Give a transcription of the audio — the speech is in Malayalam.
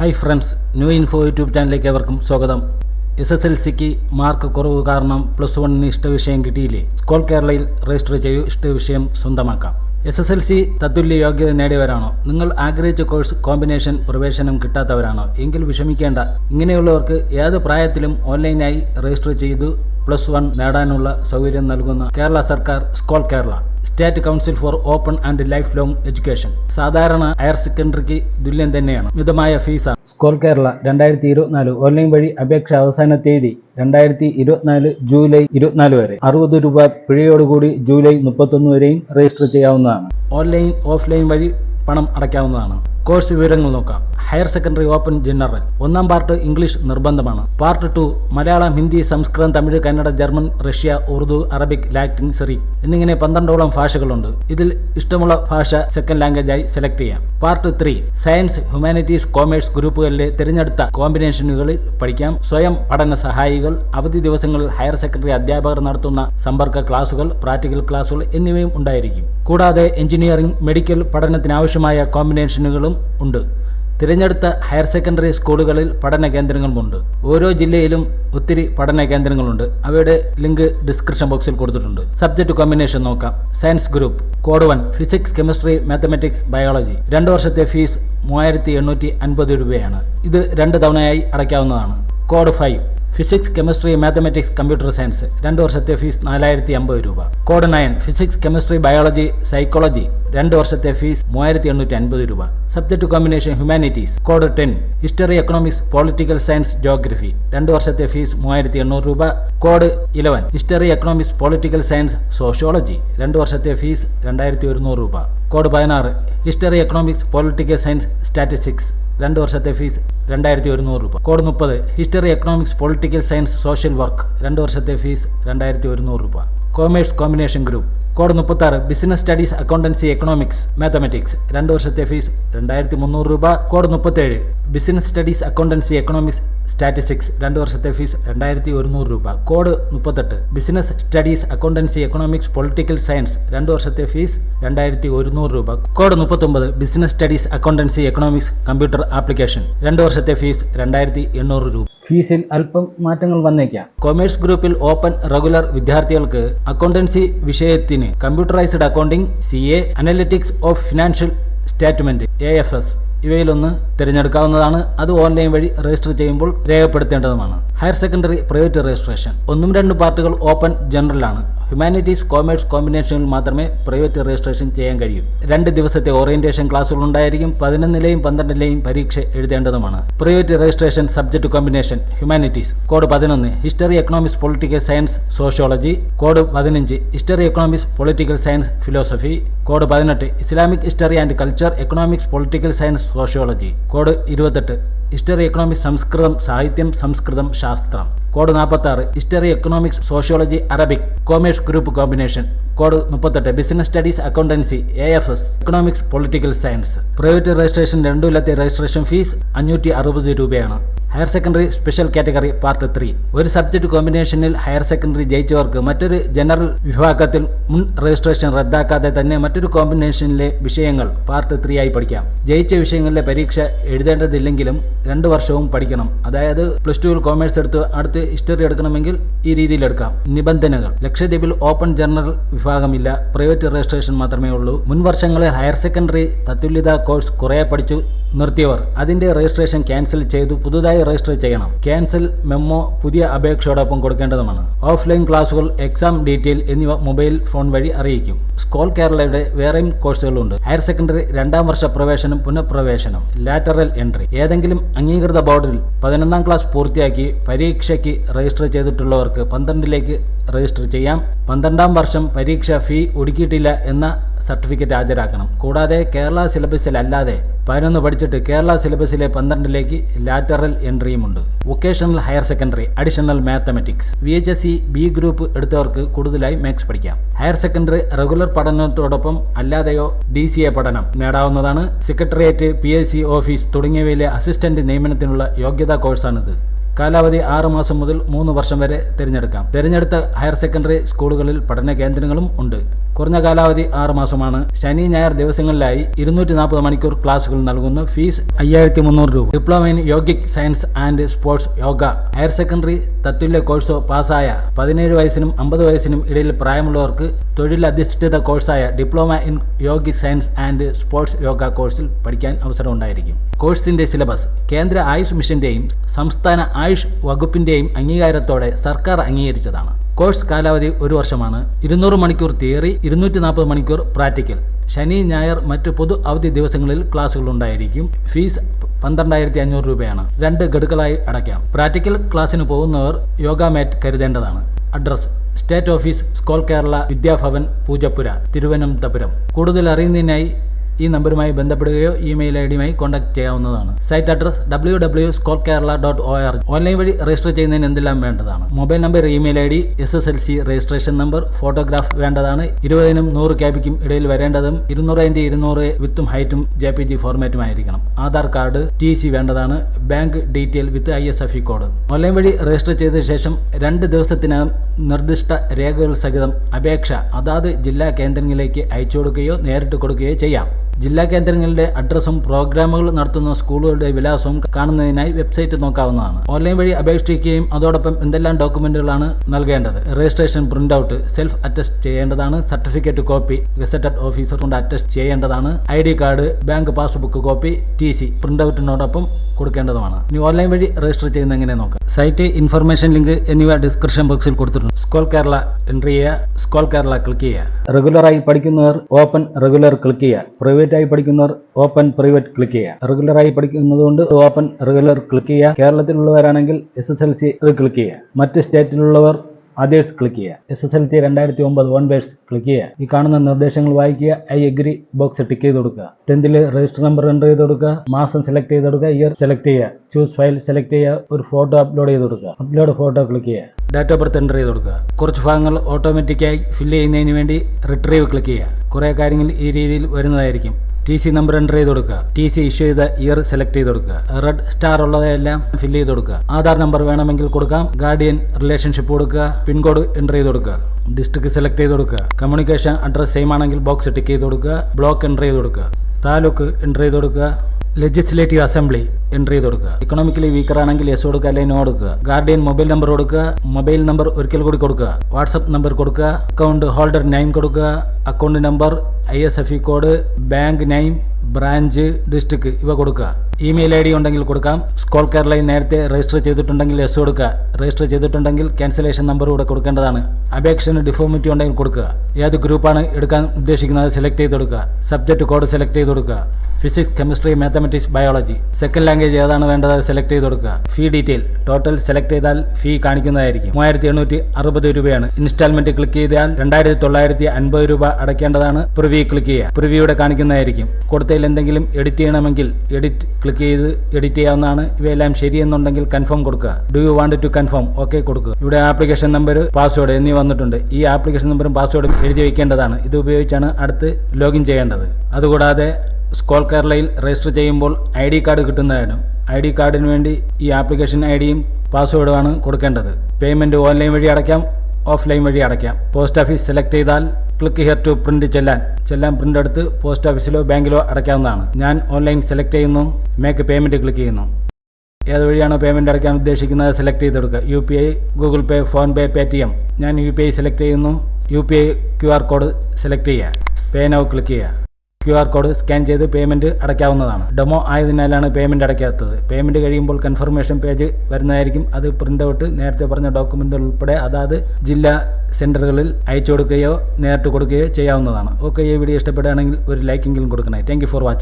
Hi friends new info YouTube ചാനലിലേക്ക് അവർക്കും സ്വാഗതം. എസ് എസ് എൽ സിക്ക് മാർക്ക് കുറവ് കാരണം പ്ലസ് വണ്ണിന് ഇഷ്ടവിഷയം കിട്ടിയില്ലേ? സ്കോൾ കേരളയിൽ രജിസ്റ്റർ ചെയ്യൂ ഇഷ്ടവിഷയം സ്വന്തമാക്കാം. എസ് എസ് എൽ സി തത്തുല്യ യോഗ്യത നേടിയവരാണോ? നിങ്ങൾ ആഗ്രഹിച്ച കോഴ്സ് കോമ്പിനേഷൻ പ്രവേശനം കിട്ടാത്തവരാണോ? എങ്കിൽ വിഷമിക്കേണ്ട. ഇങ്ങനെയുള്ളവർക്ക് ഏത് പ്രായത്തിലും ഓൺലൈനായി രജിസ്റ്റർ ചെയ്തു പ്ലസ് വൺ നേടാനുള്ള സൗകര്യം നൽകുന്ന കേരള സർക്കാർ SCOLE Kerala state council for open and lifelong education സാധാരണ ഹയർ സെക്കൻഡറിക്ക് തുല്യം തന്നെയാണ്. മിതമായ ഫീസാണ് സ്കോൾ കേരള രണ്ടായിരത്തി ഇരുപത്തിനാല് ഓൺലൈൻ വഴി അപേക്ഷ അവസാന തീയതി രണ്ടായിരത്തി ഇരുപത്തിനാല് ജൂലൈ ഇരുപത്തിനാല് വരെ. അറുപത് രൂപ പിഴയോടുകൂടി ജൂലൈ മുപ്പത്തൊന്ന് വരെയും രജിസ്റ്റർ ചെയ്യാവുന്നതാണ്. ഓൺലൈൻ ഓഫ്ലൈൻ വഴി പണം അടയ്ക്കാവുന്നതാണ്. കോഴ്സ് വിവരങ്ങൾ നോക്കാം. Higher secondary open general. ഒന്നാം പാർട്ട് ഇംഗ്ലീഷ് നിർബന്ധമാണ്. Part two Malayalam Hindi Samskritham Tamil Kannada German Russia Urdu Arabic Latin സെറി എന്നിങ്ങനെ പന്ത്രണ്ടോളം ഭാഷകളുണ്ട്. ഇതിൽ ഇഷ്ടമുള്ള ഭാഷ സെക്കൻഡ് ലാംഗ്വേജായി സെലക്ട് ചെയ്യാം. Part three science humanities commerce ഗ്രൂപ്പുകളിലെ തിരഞ്ഞെടുത്ത കോമ്പിനേഷനുകളിൽ പഠിക്കാം. സ്വയം പഠന സഹായികൾ അവധി ദിവസങ്ങളിൽ ഹയർ സെക്കൻഡറി അധ്യാപകർ നടത്തുന്ന സമ്പർക്ക ക്ലാസുകൾ പ്രാക്ടിക്കൽ ക്ലാസുകൾ എന്നിവയും ഉണ്ടായിരിക്കും. കൂടാതെ എഞ്ചിനീയറിംഗ് മെഡിക്കൽ പഠനത്തിനാവശ്യമായ കോമ്പിനേഷനുകളും ഉണ്ട്. തിരഞ്ഞെടുത്ത ഹയർ സെക്കൻഡറി സ്കൂളുകളിൽ പഠന കേന്ദ്രങ്ങളുമുണ്ട്. ഓരോ ജില്ലയിലും ഒത്തിരി പഠന കേന്ദ്രങ്ങളുണ്ട്. അവയുടെ ലിങ്ക് ഡിസ്ക്രിപ്ഷൻ ബോക്സിൽ കൊടുത്തിട്ടുണ്ട്. സബ്ജക്ട് കോമ്പിനേഷൻ നോക്കാം. Science group code one physics chemistry mathematics biology. രണ്ട് വർഷത്തെ ഫീസ് മൂവായിരത്തി എണ്ണൂറ്റി അൻപത് രൂപയാണ്. ഇത് രണ്ട് തവണയായി അടയ്ക്കാവുന്നതാണ്. Code five physics chemistry mathematics computer science രണ്ട് വർഷത്തെ ഫീസ് നാലായിരത്തി അമ്പത് രൂപ. Code nine physics chemistry biology psychology രണ്ട് വർഷത്തെ ഫീസ് മൂവായിരത്തി എണ്ണൂറ്റി അൻപത് രൂപ subject combination humanities code ten history economics political science geography രണ്ട് വർഷത്തെ ഫീസ് മൂവായിരത്തി എണ്ണൂറ് രൂപ. Code eleven history economics political science sociology രണ്ട് വർഷത്തെ ഫീസ് രണ്ടായിരത്തി ഒരുന്നൂറ് രൂപ. കോഡ് പതിനാറ്. History economics political science statistics രണ്ട് വർഷത്തെ ഫീസ് രണ്ടായിരത്തി ഒരുന്നൂറ് രൂപ. കോഡ് മുപ്പത്. History economics political science social work രണ്ട് വർഷത്തെ ഫീസ് രണ്ടായിരത്തി ഒരുന്നൂറ് രൂപ. കോമേഴ്സ് കോമ്പിനേഷൻ ഗ്രൂപ്പ് കോഡ് മുപ്പത്താറ് business studies accountancy economics mathematics രണ്ട് വർഷത്തെ ഫീസ് രണ്ടായിരത്തി മുന്നൂറ് രൂപ കോഡ് മുപ്പത്തേഴ് business studies accountancy economics statistics രണ്ട് വർഷത്തെ ഫീസ് രണ്ടായിരത്തി ഒരുന്നൂറ് രൂപ. കോഡ് മുപ്പത്തെട്ട് business studies accountancy economics political science രണ്ട് വർഷത്തെ ഫീസ് രണ്ടായിരത്തി ഒരുന്നൂറ് രൂപ. കോഡ് മുപ്പത്തൊമ്പത് business studies accountancy economics computer application രണ്ട് വർഷത്തെ ഫീസ് രണ്ടായിരത്തി എണ്ണൂറ് രൂപ. ഫീസിൽ അല്പം മാറ്റങ്ങൾ വന്നേക്കാം. കൊമേഴ്സ് ഗ്രൂപ്പിൽ ഓപ്പൺ റെഗുലർ വിദ്യാർത്ഥികൾക്ക് അക്കൗണ്ടൻസി വിഷയത്തിന് computerised accounting C A analytics of financial statement A F S. ഇവയിലൊന്ന് തിരഞ്ഞെടുക്കാവുന്നതാണ്. അത് ഓൺലൈൻ വഴി രജിസ്റ്റർ ചെയ്യുമ്പോൾ രേഖപ്പെടുത്തേണ്ടതുമാണ്. ഹയർ സെക്കൻഡറി പ്രൈവറ്റ് രജിസ്ട്രേഷൻ ഒന്നും രണ്ടും പാർട്ടുകൾ ഓപ്പൺ ജനറൽ ആണ്. ഹ്യൂമാനിറ്റീസ് കോമേഴ്സ് കോമ്പിനേഷനിൽ മാത്രമേ പ്രൈവറ്റ് രജിസ്ട്രേഷൻ ചെയ്യാൻ കഴിയൂ. രണ്ട് ദിവസത്തെ ഓറിയന്റേഷൻ ക്ലാസ്സുകൾ ഉണ്ടായിരിക്കും. പതിനൊന്നിലെയും പന്ത്രണ്ടിലെയും പരീക്ഷ എഴുതേണ്ടതുമാണ്. Private registration subject combination humanities code പതിനൊന്ന് history economics political science sociology code പതിനഞ്ച് history economics political science philosophy code പതിനെട്ട് Islamic history and culture economics political science sociology. Code ഇരുപത്തെട്ട്. ഹിസ്റ്ററി എക്കണോമിക്സ് സംസ്കൃതം സാഹിത്യം സംസ്കൃതം ശാസ്ത്രം. കോഡ് നാൽപ്പത്തി ആറ് history economics sociology Arabic. Commerce group combination. Code മുപ്പത്തെട്ട് business studies accountancy A F S economics political science private registration രണ്ടു കൊല്ലത്തെ രജിസ്ട്രേഷൻ ഫീസ് അഞ്ഞൂറ്റി അറുപത് രൂപയാണ്. Higher secondary special category part three ഒരു സബ്ജക്ട് കോമ്പിനേഷനിൽ ഹയർ സെക്കൻഡറി ജയിച്ചവർക്ക് മറ്റൊരു ജനറൽ വിഭാഗത്തിൽ മുൻ രജിസ്ട്രേഷൻ റദ്ദാക്കാതെ തന്നെ മറ്റൊരു കോമ്പിനേഷനിലെ വിഷയങ്ങൾ പാർട്ട് ത്രീ ആയി പഠിക്കാം. ജയിച്ച വിഷയങ്ങളിലെ പരീക്ഷ എഴുതേണ്ടതില്ലെങ്കിലും രണ്ട് വർഷവും പഠിക്കണം. അതായത് പ്ലസ് ടുവിൽ കോമേഴ്സ് എടുത്ത് അടുത്ത് ഹിസ്റ്ററി എടുക്കണമെങ്കിൽ ഈ രീതിയിൽ എടുക്കാം. നിബന്ധനകൾ. ലക്ഷദ്വീപിൽ ഓപ്പൺ ജനറൽ വിഭാഗമില്ല. പ്രൈവറ്റ് രജിസ്ട്രേഷൻ മാത്രമേ ഉള്ളൂ മുൻ വർഷങ്ങളിൽ ഹയർ സെക്കൻഡറി തത്തുല്യത കോഴ്സ് കുറേ പഠിച്ചു. നിർത്തിയവർ. അതിന്റെ രജിസ്ട്രേഷൻ ക്യാൻസൽ ചെയ്തു. പുതുതായി രജിസ്റ്റർ ചെയ്യണം. ക്യാൻസൽ മെമ്മോ പുതിയ അപേക്ഷയോടൊപ്പം കൊടുക്കേണ്ടതുമാണ്. ഓഫ്ലൈൻ ക്ലാസുകൾ എക്സാം ഡീറ്റെയിൽ എന്നിവ മൊബൈൽ ഫോൺ വഴി അറിയിക്കും. സ്കോൾ കേരളയുടെ വേറെയും കോഴ്സുകളുണ്ട്. ഹയർ സെക്കൻഡറി രണ്ടാം വർഷ പ്രവേശനം പുനഃപ്രവേശനം ലാറ്ററൽ എൻട്രി. ഏതെങ്കിലും അംഗീകൃത ബോർഡിൽ പതിനൊന്നാം ക്ലാസ് പൂർത്തിയാക്കി പരീക്ഷയ്ക്ക് രജിസ്റ്റർ ചെയ്തിട്ടുള്ളവർക്ക് പന്ത്രണ്ടിലേക്ക് രജിസ്റ്റർ ചെയ്യാം. പന്ത്രണ്ടാം വർഷം പരീക്ഷ ഫീ ഒടുക്കിയിട്ടില്ല എന്ന സർട്ടിഫിക്കറ്റ് ഹാജരാക്കണം. കൂടാതെ കേരള സിലബസിലല്ലാതെ പതിനൊന്ന് പഠിച്ചിട്ട് കേരള സിലബസിലെ പന്ത്രണ്ടിലേക്ക് lateral എൻട്രിയുമുണ്ട്. Vocational higher secondary additional mathematics. V H S C B group എടുത്തവർക്ക് കൂടുതലായി മാത്സ് പഠിക്കാം. ഹയർ സെക്കൻഡറി റെഗുലർ പഠനത്തോടൊപ്പം അല്ലാതെയോ ഡി സി എ പഠനം നേടാവുന്നതാണ്. Secretariat P S C office തുടങ്ങിയവയിലെ assistant നിയമനത്തിനുള്ള യോഗ്യതാ കോഴ്സാണിത്. കാലാവധി ആറ് മാസം മുതൽ മൂന്ന് വർഷം വരെ തിരഞ്ഞെടുക്കാം. തിരഞ്ഞെടുത്ത ഹയർ സെക്കൻഡറി സ്കൂളുകളിൽ പഠന കേന്ദ്രങ്ങളും ഉണ്ട്. കുറഞ്ഞ കാലാവധി ആറ് മാസമാണ്. ശനി ഞായർ ദിവസങ്ങളിലായി ഇരുന്നൂറ്റി നാൽപ്പത് മണിക്കൂർ ക്ലാസുകൾ നൽകുന്നു. ഫീസ് അയ്യായിരത്തി മുന്നൂറ് രൂപ. Diploma in yogic science and sports yoga. Higher secondary തത്തുല്യ കോഴ്സോ പാസ്സായ പതിനേഴ് വയസ്സിനും അമ്പത് വയസ്സിനും ഇടയിൽ പ്രായമുള്ളവർക്ക് തൊഴിലധിഷ്ഠിത കോഴ്സായ diploma in yogic science and sports yoga കോഴ്സിൽ പഠിക്കാൻ അവസരം ഉണ്ടായിരിക്കും. കോഴ്സിന്റെ സിലബസ് കേന്ദ്ര ആയുഷ് മിഷന്റെയും സംസ്ഥാന ആയുഷ് വകുപ്പിന്റെയും അംഗീകാരത്തോടെ സർക്കാർ അംഗീകരിച്ചതാണ്. കോഴ്സ് കാലാവധി ഒരു വർഷമാണ്. ഇരുന്നൂറ് മണിക്കൂർ തിയറി ഇരുന്നൂറ്റി നാൽപ്പത് മണിക്കൂർ പ്രാക്ടിക്കൽ. ശനി ഞായർ മറ്റ് പൊതു അവധി ദിവസങ്ങളിൽ ക്ലാസ്സുകൾ ഉണ്ടായിരിക്കും. ഫീസ് പന്ത്രണ്ടായിരത്തി അഞ്ഞൂറ് രൂപയാണ്. രണ്ട് ഗഡുക്കളായി അടയ്ക്കാം. പ്രാക്ടിക്കൽ ക്ലാസ്സിന് പോകുന്നവർ yoga mat കരുതേണ്ടതാണ്. Address state office Scole Kerala Vidyabhavan Poojappura Thiruvananthapuram. കൂടുതൽ അറിയുന്നതിനായി ഈ നമ്പറുമായി ബന്ധപ്പെടുകയോ ഇമെയിൽ ഐ ഡിയുമായി കോൺടാക്ട് ചെയ്യാവുന്നതാണ്. Site address W W SCOLE Kerala dot O R online വഴി രജിസ്റ്റർ ചെയ്യുന്നതിന് എന്തെല്ലാം വേണ്ടതാണ്? Mobile number email I D S S L C registration number photograph വേണ്ടതാണ്. ഇരുപതിനും നൂറ് ക്യാബിക്കും ഇടയിൽ വരേണ്ടതും ഇരുന്നൂറ് ഇന്റു ഇരുന്നൂറ് വിത്തും ഹൈറ്റും ജെ പി ജി ഫോർമാറ്റുമായിരിക്കണം. ആധാർ കാർഡ് ടി സി വേണ്ടതാണ്. Bank detail with I S F E code. Online വഴി രജിസ്റ്റർ ചെയ്ത ശേഷം രണ്ട് ദിവസത്തിനകം നിർദ്ദിഷ്ട രേഖകൾ സഹിതം അപേക്ഷ അതാത് ജില്ലാ കേന്ദ്രങ്ങളിലേക്ക് അയച്ചു കൊടുക്കുകയോ നേരിട്ട് കൊടുക്കുകയോ ചെയ്യാം. ജില്ലാ കേന്ദ്രങ്ങളുടെ അഡ്രസ്സും പ്രോഗ്രാമുകൾ നടത്തുന്ന സ്കൂളുകളുടെ വിലാസവും കാണുന്നതിനായി വെബ്സൈറ്റ് നോക്കാവുന്നതാണ്. ഓൺലൈൻ വഴി അപേക്ഷിക്കുകയും അതോടൊപ്പം എന്തെല്ലാം ഡോക്യുമെന്റുകളാണ് നൽകേണ്ടത്. Registration print out self attest ചെയ്യേണ്ടതാണ്. സർട്ടിഫിക്കറ്റ് കോപ്പി ഗസറ്റഡ് ഓഫീസർ കൊണ്ട് അറ്റസ്റ്റ് ചെയ്യേണ്ടതാണ്. I card bank passbook copy T C print ഔട്ടിനോടൊപ്പം കൊടുക്കേണ്ടതുമാണ്. ഇനി ഓൺലൈൻ വഴി രജിസ്റ്റർ ചെയ്യുന്ന എങ്ങനെ നോക്കാം? സൈറ്റ് ഇൻഫർമേഷൻ ലിങ്ക് എന്നിവ ഡിസ്ക്രിപ്ഷൻ ബോക്സിൽ കൊടുത്തിട്ടുണ്ട്. സ്കോൾ കേരള എൻട്രി ചെയ്യുക. സ്കോൾ കേരള ക്ലിക്ക് ചെയ്യുക. റെഗുലറായി പഠിക്കുന്നവർ ഓപ്പൺ റെഗുലർ ക്ലിക്ക് ചെയ്യുക. പ്രൈവറ്റ് ആയി പഠിക്കുന്നവർ ഓപ്പൺ പ്രൈവറ്റ് ക്ലിക്ക് ചെയ്യുക. റെഗുലറായി പഠിക്കുന്നതുകൊണ്ട് ഓപ്പൺ റെഗുലർ ക്ലിക്ക് ചെയ്യുക. കേരളത്തിലുള്ളവരാണെങ്കിൽ എസ് എസ് എൽ സി അത് ക്ലിക്ക് ചെയ്യുക. മറ്റ് സ്റ്റേറ്റിലുള്ളവർ അതേഴ്സ് ക്ലിക്ക് ചെയ്യുക. എസ് എസ് എൽ സി രണ്ടായിരത്തി ഒമ്പത് വൺ ബേഴ്സ് ക്ലിക്ക് ചെയ്യുക. ഈ കാണുന്ന നിർദ്ദേശങ്ങൾ വായിക്കുക. ഐ എഗ്രി ബോക്സ് ടിക്ക് ചെയ്ത് കൊടുക്കുക. ടെൻത്തിൽ രജിസ്റ്റർ നമ്പർ എന്റർ ചെയ്ത് കൊടുക്കുക. മാസം സെലക്ട് ചെയ്ത് കൊടുക്കുക. ഇയർ സെലക്ട് ചെയ്യുക. ചൂസ് ഫയൽ സെലക്ട് ചെയ്യുക. ഒരു ഫോട്ടോ അപ്ലോഡ് ചെയ്ത് കൊടുക്കുക. അപ്ലോഡ് ഫോട്ടോ ക്ലിക്ക് ചെയ്യുക. ഡേറ്റ് ഓഫ് ബർത്ത് എന്റർ ചെയ്ത് കൊടുക്കുക. കുറച്ച് ഭാഗങ്ങൾ ഓട്ടോമാറ്റിക്കായി ഫില്ല് ചെയ്യുന്നതിന് വേണ്ടി റിട്രീവ് ക്ലിക്ക് ചെയ്യുക. കുറേ കാര്യങ്ങൾ ഈ രീതിയിൽ വരുന്നതായിരിക്കും. ടി സി നമ്പർ എന്റർ ചെയ്ത് കൊടുക്കുക ടി സി ഇഷ്യൂ ചെയ്ത ഇയർ സെലക്ട് ചെയ്ത് കൊടുക്കുക റെഡ് സ്റ്റാർ ഉള്ളതെല്ലാം ഫില്ല് ചെയ്ത് കൊടുക്കുക ആധാർ നമ്പർ വേണമെങ്കിൽ കൊടുക്കാം. ഗാർഡിയൻ റിലേഷൻഷിപ്പ് കൊടുക്കുക. പിൻകോഡ് എന്റർ ചെയ്ത് കൊടുക്കുക ഡിസ്ട്രിക്ട് സെലക്ട് ചെയ്ത് കൊടുക്കുക കമ്മ്യൂണിക്കേഷൻ അഡ്രസ് സെയിം ആണെങ്കിൽ ബോക്സ് ടിക്ക് ചെയ്ത് കൊടുക്കുക ബ്ലോക്ക് എന്റർ ചെയ്ത് കൊടുക്കുക താലൂക്ക് എന്റർ ചെയ്ത് കൊടുക്കുക ലെജിസ്ലേറ്റീവ് അസംബ്ലി എൻട്രി ചെയ്ത് കൊടുക്കുക. ഇക്കണോമിക്കലി വീക്കർ ആണെങ്കിൽ എസ് കൊടുക്കുക അല്ലെങ്കിൽ നോ കൊടുക്കുക. ഗാർഡിയൻ മൊബൈൽ നമ്പർ കൊടുക്കുക മൊബൈൽ നമ്പർ ഒരിക്കൽ കൂടി കൊടുക്കുക. വാട്സപ്പ് നമ്പർ കൊടുക്കുക അക്കൗണ്ട് ഹോൾഡർ നെയിം കൊടുക്കുക account number I S F E code bank name branch district ഇവ കൊടുക്കുക. ഇമെയിൽ ഐ ഡി ഉണ്ടെങ്കിൽ കൊടുക്കാം. സ്കോൾ കേരളയിൽ നേരത്തെ രജിസ്റ്റർ ചെയ്തിട്ടുണ്ടെങ്കിൽ എസ് കൊടുക്കുക. രജിസ്റ്റർ ചെയ്തിട്ടുണ്ടെങ്കിൽ ക്യാൻസലേഷൻ നമ്പർ കൂടെ കൊടുക്കേണ്ടതാണ്. അപേക്ഷന് ഡിഫോമിറ്റി ഉണ്ടെങ്കിൽ കൊടുക്കുക. ഏത് ഗ്രൂപ്പാണ് എടുക്കാൻ ഉദ്ദേശിക്കുന്നത് സെലക്ട് ചെയ്ത് കൊടുക്കുക. സബ്ജക്റ്റ് കോഡ് സെലക്ട് ചെയ്ത് കൊടുക്കുക. Physics chemistry mathematics biology. Second language ഏതാണ് വേണ്ടത് സെലക്ട് ചെയ്ത് കൊടുക്കുക. ഫീ ഡീറ്റെയിൽ. ടോട്ടൽ സെലക്ട് ചെയ്താൽ ഫീ കാണിക്കുന്നതായിരിക്കും. മൂവായിരത്തി എണ്ണൂറ്റി അറുപത് രൂപയാണ്. ഇൻസ്റ്റാൾമെന്റ് ക്ലിക്ക് ചെയ്താൽ രണ്ടായിരത്തി തൊള്ളായിരത്തി അൻപത് രൂപ അടയ്ക്കേണ്ടതാണ്. പ്രിവ്യൂ ക്ലിക്ക് ചെയ്യുക. പ്രിവ്യൂടെ കാണിക്കുന്നതായിരിക്കും. കൊടുത്തതിൽ എന്തെങ്കിലും എഡിറ്റ് ചെയ്യണമെങ്കിൽ എഡിറ്റ് ക്ലിക്ക് ചെയ്ത് എഡിറ്റ് ചെയ്യാവുന്നതാണ്. ഇവയെല്ലാം ശരിയെന്നുണ്ടെങ്കിൽ കൺഫേം കൊടുക്കുക. Do you want to confirm okay കൊടുക്കുക. ഇവിടെ ആപ്ലിക്കേഷൻ നമ്പർ പാസ്വേഡ് എന്നീ വന്നിട്ടുണ്ട്. ഈ ആപ്ലിക്കേഷൻ നമ്പറും പാസ്വേഡും എഴുതി വയ്ക്കേണ്ടതാണ് ഇത് ഉപയോഗിച്ചാണ് അടുത്ത് ലോഗിൻ ചെയ്യേണ്ടത്. അതുകൂടാതെ സ്കോൾ കേരളയിൽ രജിസ്റ്റർ ചെയ്യുമ്പോൾ ഐ ഡി കാർഡ് കിട്ടുന്നതിനും ഐ ഡി കാർഡിന് വേണ്ടി ഈ ആപ്ലിക്കേഷൻ ഐ ഡിയും പാസ്വേഡുമാണ് കൊടുക്കേണ്ടത്. പേയ്മെന്റ് ഓൺലൈൻ വഴി അടയ്ക്കാം ഓഫ്ലൈൻ വഴി അടയ്ക്കാം. പോസ്റ്റ് ഓഫീസ് സെലക്ട് ചെയ്താൽ click here to print challan. Challan print എടുത്ത് പോസ്റ്റ് ഓഫീസിലോ ബാങ്കിലോ അടയ്ക്കാവുന്നതാണ്. ഞാൻ ഓൺലൈൻ സെലക്ട് ചെയ്യുന്നു. മേക്ക് പേയ്മെന്റ് ക്ലിക്ക് ചെയ്യുന്നു. ഏത് വഴിയാണോ പേയ്മെന്റ് അടയ്ക്കാൻ ഉദ്ദേശിക്കുന്നത് സെലക്ട് ചെയ്ത് കൊടുക്കുക U P I Google Pay PhonePe Paytm ഞാൻ യു പി ഐ സെലക്ട് ചെയ്യുന്നു. U P I Q R code select ചെയ്യുക. പേ നൗ ക്ലിക്ക് ചെയ്യുക. ക്യു ആർ കോഡ് സ്കാൻ ചെയ്ത് പേയ്മെന്റ് അടയ്ക്കാവുന്നതാണ്. ഡെമോ ആയതിനാലാണ് പേയ്മെന്റ് അടയ്ക്കാത്തത്. പേയ്മെന്റ് കഴിയുമ്പോൾ കൺഫർമേഷൻ പേജ് വരുന്നതായിരിക്കും. അത് പ്രിന്റ് ഔട്ട് നേരത്തെ പറഞ്ഞ ഡോക്യുമെന്റ് ഉൾപ്പെടെ അതാത് ജില്ലാ സെന്ററുകളിൽ അയച്ചു കൊടുക്കുകയോ നേരിട്ട് കൊടുക്കുകയോ ചെയ്യാവുന്നതാണ്. ഓക്കെ ഈ വീഡിയോ ഇഷ്ടപ്പെടുകയാണെങ്കിൽ ഒരു ലൈക്കെങ്കിലും കൊടുക്കണേ. Thank for watching